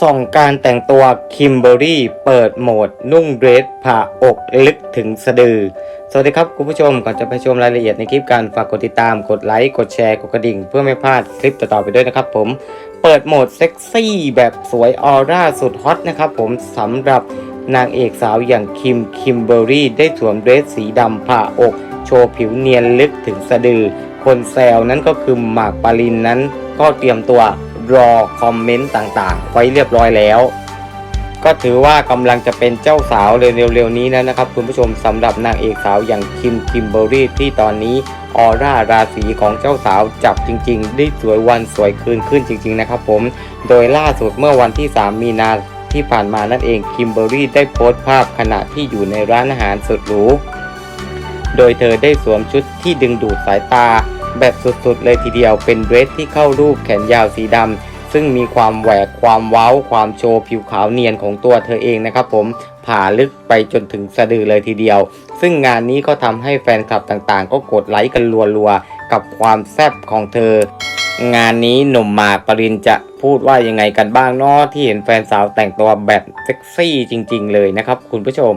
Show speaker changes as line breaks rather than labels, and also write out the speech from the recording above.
ส่องการแต่งตัวคิมเบอรี่เปิดโหมด นุ่งเดรสผ่าอกลึกถึงสะดือ สวัสดีครับคุณผู้ชมก่อนจะไปชมรายละเอียดในคลิปการฝากกดติดตามกดไลค์ กดแชร์ กดกระดิ่ง เพื่อไม่พลาดคลิปต่อๆไปด้วยนะครับผม เปิดโหมดเซ็กซี่แบบสวยออร่าสุดฮอตนะครับผมสำหรับนางเอกสาวอย่างคิมคิมเบอรี่ได้สวมเดรสสีดำผ่าอก โชว์ผิวเนียนลึกถึงสะดือ คนแซวนั้นก็คือหมากปารินนั้นก็เตรียมตัว รอคอมเมนต์ต่างๆ ไว้เรียบร้อยแล้ว ก็ถือว่ากำลังจะเป็นเจ้าสาวเร็วๆนี้แล้วนะครับ คุณผู้ชมสำหรับนางเอกสาวอย่างคิมคิมเบอรี่ที่ตอนนี้ออร่าราศีของเจ้าสาวจับจริง ๆ ได้สวยวันสวยคืนขึ้นจริง ๆ นะครับผม โดยล่าสุดเมื่อวันที่ 3 มีนาที่ผ่านมานั่นเองคิมเบอรี่ได้โพสต์ภาพขณะที่อยู่ในร้านอาหารสุดหรู โดยเธอได้สวมชุดที่ดึงดูดสายตา แบบสุดๆเลยทีเดียวเป็นเดรสที่เข้ารูปแขนยาวสีดำซึ่งมีความแหวกความเว้า ความโชว์ผิวขาวเนียนของตัวเธอเองนะครับผมผ่าลึกไปจนถึงสะดือเลยทีเดียว ซึ่งงานนี้ก็ทำให้แฟนคลับต่างๆ ก็กดไลค์กันรัวๆ กับความแซ่บของเธอ งานนี้หนุ่มหมากปรินจะพูดว่ายังไงกันบ้างเนาะที่เห็นแฟนสาวแต่งตัวแบบเซ็กซี่จริง ๆ เลยนะครับคุณผู้ชม